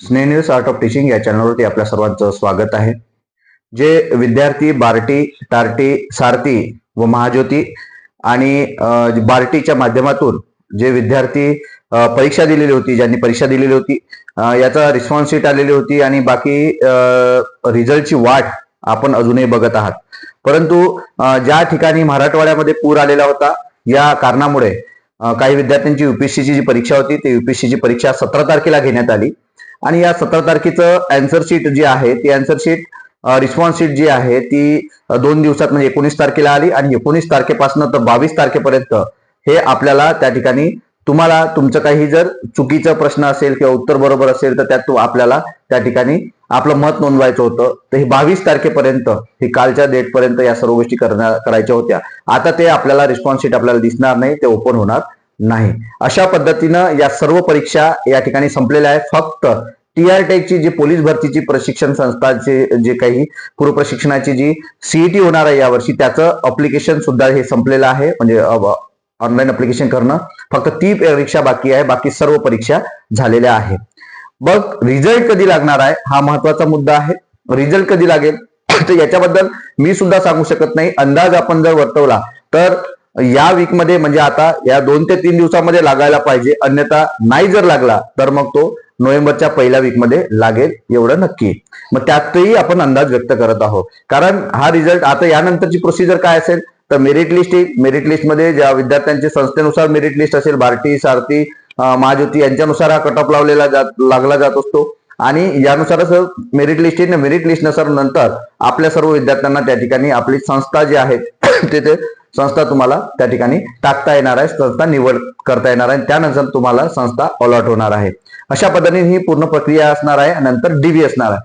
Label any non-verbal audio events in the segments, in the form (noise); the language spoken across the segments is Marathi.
स्नेह न्यूज आर्ट ऑफ टीचिंग या चॅनलवरती आपल्या सर्वांचं स्वागत आहे. जे विद्यार्थी बार्टी टार्टी सारथी व महाज्योती आणि बार्टीच्या माध्यमातून जे विद्यार्थी परीक्षा दिलेली होती ज्यांनी परीक्षा दिलेली होती याचा रिस्पॉन्स शीट आलेली होती आणि बाकी रिझल्टची वाट आपण अजूनही बघत आहात. परंतु ज्या ठिकाणी मराठवाड्यामध्ये पूर आलेला होता या कारणामुळे काही विद्यार्थ्यांची युपीएससीची जी परीक्षा होती ती युपीएससीची परीक्षा सतरा तारखेला घेण्यात आली. आणि या सतरा तारखेचं अँसर शीट जी आहे ती अँसर शीट रिस्पॉन्स शीट जी आहे ती दोन दिवसात म्हणजे एकोणीस तारखेला आली आणि एकोणीस तारखेपासून तर बावीस तारखेपर्यंत हे आपल्याला त्या ठिकाणी तुम्हाला तुमचं काही जर चुकीचा प्रश्न असेल किंवा उत्तर बरोबर असेल तर त्यात आपल्याला त्या ठिकाणी आपलं मत नोंदवायचं होतं. तर हे बावीस तारखेपर्यंत ही कालच्या डेटपर्यंत या सर्व गोष्टी करण्या करायच्या होत्या. आता ते आपल्याला रिस्पॉन्स शीट आपल्याला दिसणार नाही ते ओपन होणार. नाही. अशा पद्धतीनं या सर्व परीक्षा या ठिकाणी संपलेल्या आहेत. फक्त टीआर टेकची जी पोलीस भरतीची प्रशिक्षण संस्थाचे जे काही पूर्व प्रशिक्षणाची जी सीईटी होणार आहे यावर्षी त्याचं अप्लिकेशन सुद्धा हे संपलेलं आहे. म्हणजे ऑनलाईन अप्लिकेशन करणं. फक्त ती परीक्षा बाकी आहे. बाकी सर्व परीक्षा झालेल्या आहेत. बघ रिझल्ट कधी लागणार आहे हा महत्त्वाचा मुद्दा आहे. रिझल्ट कधी लागेल? तर याच्याबद्दल मी सुद्धा सांगू शकत नाही. अंदाज आपण जर वर्तवला तर या वीकमध्ये म्हणजे आता या दोन ते तीन दिवसामध्ये लागायला पाहिजे. अन्यथा नाही जर लागला तर मग तो नोव्हेंबरच्या पहिल्या वीकमध्ये लागेल एवढं नक्की. मग त्यातही आपण अंदाज व्यक्त करत आहोत. कारण हा रिझल्ट आता यानंतरची प्रोसिजर काय असेल? तर मेरिट लिस्ट येईल मेरिट लिस्टमध्ये ज्या विद्यार्थ्यांचे संस्थेनुसार मेरिट लिस्ट असेल भारती सारथी महाज्योती यांच्यानुसार हा कट ऑफ लावलेला जात लागला जात असतो. आणि यानुसारच मेरिट लिस्ट येईल. मेरिट लिस्टनुसार नंतर आपल्या सर्व विद्यार्थ्यांना त्या ठिकाणी आपली संस्था जी आहे (coughs) तिथे संस्था तुम्हाला त्या ठिकाणी टाकता येणार आहे. संस्था निवड करता येणार आहे. त्यानंतर तुम्हाला संस्था अलॉट होणार आहे. अशा पद्धतीने ही पूर्ण प्रक्रिया असणार आहे नंतर डीव्ही असणार आहे.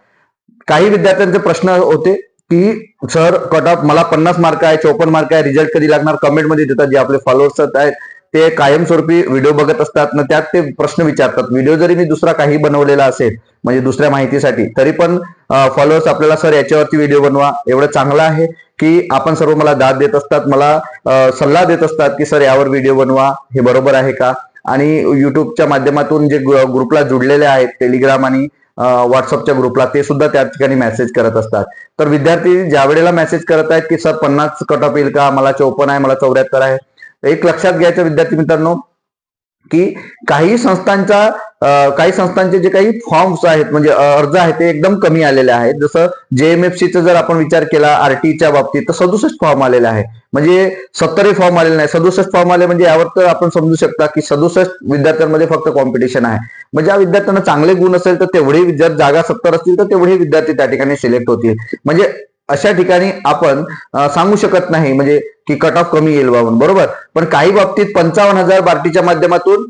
काही विद्यार्थ्यांचे प्रश्न होते की सर कट ऑफ मला पन्नास मार्क आहे चौपन्न मार्क आहे रिझल्ट कधी लागणार? कमेंटमध्ये देतात जे आपले फॉलोअर्स आहेत. ते कायमस्वरूपी व्हिडिओ बघत असतात ना त्यात ते प्रश्न विचारतात. व्हिडिओ जरी मी दुसरा काही बनवलेला असेल म्हणजे दुसऱ्या माहितीसाठी तरी पण फॉलोअर्स आपल्याला सर याच्यावरती व्हिडिओ बनवा. एवढं चांगलं आहे की आपण सर्व मला दाद देत असतात मला सल्ला देत असतात की सर यावर व्हिडिओ बनवा. हे बरोबर आहे का? आणि युट्यूबच्या माध्यमातून जे ग्रुपला जुडलेले आहेत टेलिग्राम आणि व्हॉट्सअपच्या ग्रुपला ते सुद्धा त्या ठिकाणी मेसेज करत असतात. तर विद्यार्थी ज्या वेळेला मेसेज करत आहेत की सर पन्नास कट ऑफ येईल का? मला चौपन्न आहे मला चौऱ्याहत्तर आहे. एक लक्षात घ्यायचं विद्यार्थी मित्रांनो की काही संस्थांचा काही संस्थांचे जे काही फॉर्म्स आहेत म्हणजे अर्ज आहेत ते एकदम कमी आलेले आहेत. जसं जेएमएफसीचा जर आपण विचार केला आरटीच्या बाबतीत तर सदुसष्ट फॉर्म आलेले आहे म्हणजे सत्तरही फॉर्म आलेले नाही. सदुसष्ट फॉर्म आले म्हणजे यावर तर आपण समजू शकता की सदुसष्ट विद्यार्थ्यांमध्ये फक्त कॉम्पिटिशन आहे. म्हणजे ज्या विद्यार्थ्यांना चांगले गुण असेल तर तेवढे जर जागा सत्तर असतील तर तेवढे विद्यार्थी त्या ठिकाणी सिलेक्ट होतील. म्हणजे अशा ठिकाणी आपण सांगू शकत नाही. म्हणजे की कट ऑफ कमी येईल बाबून. बरोबर? पण काही बाबतीत पंचावन्न हजार बार्टीच्या माध्यमातून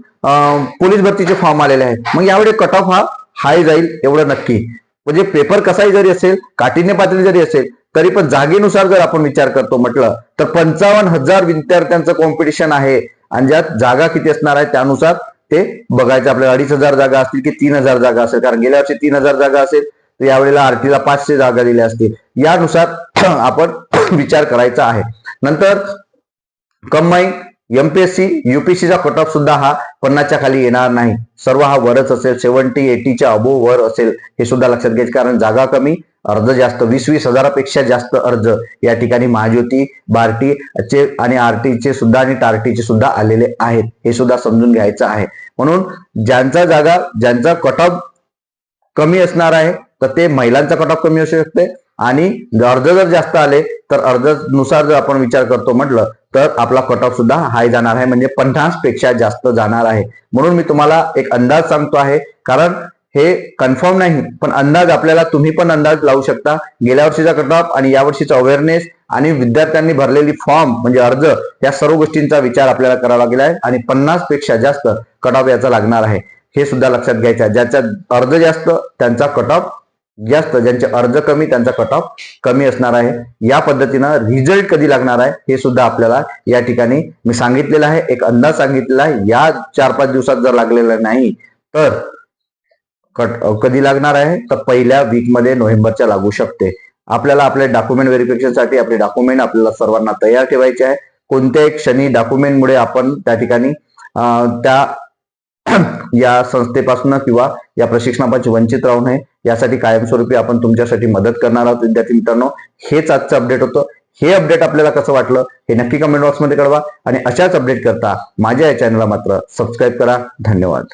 पोलीस भरतीचे फॉर्म आलेले आहेत. मग यावेळी कट ऑफ हा हाय जाईल एवढं नक्की. म्हणजे पेपर कसाही जरी असेल काठिण्य पातळी जरी असेल तरी पण जागेनुसार जर आपण विचार करतो म्हटलं तर पंचावन्न हजार विद्यार्थ्यांचं कॉम्पिटिशन आहे. आणि ज्यात जागा किती असणार आहे त्यानुसार ते बघायचं. आपल्याला अडीच हजार जागा असतील की तीन हजार जागा असेल. कारण गेल्या वर्षी तीन हजार जागा असेल. तर यावेळेला आरटीला पाचशे जागा दिल्या असतील. यानुसार (clears throat) आपण (clears throat) विचार करायचा आहे. नंतर कंबाईन एमपीएससी युपीएससीचा कट ऑफ सुद्धा हा पन्नासच्या खाली येणार नाही. सर्व हा वरच असेल. सेव्हन्टी एटीच्या अबो वर असेल हे सुद्धा लक्षात घ्यायचं कारण जागा कमी अर्ज जास्त वीस वीस हजारापेक्षा जास्त अर्ज या ठिकाणी महाज्योती बार्टी चे आणि आरटीचे सुद्धा आणि टार्टीचे सुद्धा आलेले आहेत. हे सुद्धा समजून घ्यायचं आहे. म्हणून ज्यांचा जागा ज्यांचा कट ऑफ कमी असणार आहे तर ते महिलांचा कट ऑफ कमी असू शकते आणि अर्ज जर जास्त आले तर अर्जानुसार जर आपण विचार करतो म्हटलं तर आपला कट ऑफ सुद्धा हाय जाणार आहे. म्हणजे पन्नासपेक्षा जास्त जाणार आहे. म्हणून मी तुम्हाला एक अंदाज सांगतो आहे. कारण हे कन्फर्म नाही पण अंदाज आपल्याला तुम्ही पण अंदाज लावू शकता. गेल्या वर्षीचा कट ऑफ आणि या वर्षीचा अवेअरनेस आणि विद्यार्थ्यांनी भरलेली फॉर्म म्हणजे अर्ज या सर्व गोष्टींचा विचार आपल्याला करावा लागेल आहे. आणि पन्नासपेक्षा जास्त कट ऑफ याचा लागणार आहे. हे सुद्धा लक्षात घ्यायचं आहे. ज्याचा अर्ज जास्त त्यांचा कट ऑफ जास्त ज्यांचे अर्ज कमी त्यांचा कट ऑफ कमी असणार आहे. या पद्धतीनं रिझल्ट कधी लागणार आहे हे सुद्धा आपल्याला या ठिकाणी मी सांगितलेलं आहे. एक अंदाज सांगितलेला आहे. या चार पाच दिवसात जर लागलेला नाही तर कट कधी लागणार आहे? तर पहिल्या वीकमध्ये नोव्हेंबरच्या लागू शकते. आपल्याला आपले डॉक्युमेंट व्हेरिफिकेशनसाठी आपले डॉक्युमेंट आपल्याला सर्वांना तयार ठेवायचे आहे. कोणत्याही क्षणी डॉक्युमेंटमुळे आपण त्या ठिकाणी त्या या संस्थेपासून किंवा या प्रशिक्षणापासून वंचित राहू नये यासाठी कायमस्वरूपी आपण तुमच्यासाठी मदत करणार आहोत. विद्यार्थी मित्रांनो हेच आजचं अपडेट होतं. हे अपडेट आपल्याला कसं वाटलं हे नक्की कमेंट बॉक्समध्ये कळवा. आणि अशाच अपडेट करता माझ्या या चॅनलला मात्र सबस्क्राईब करा. धन्यवाद.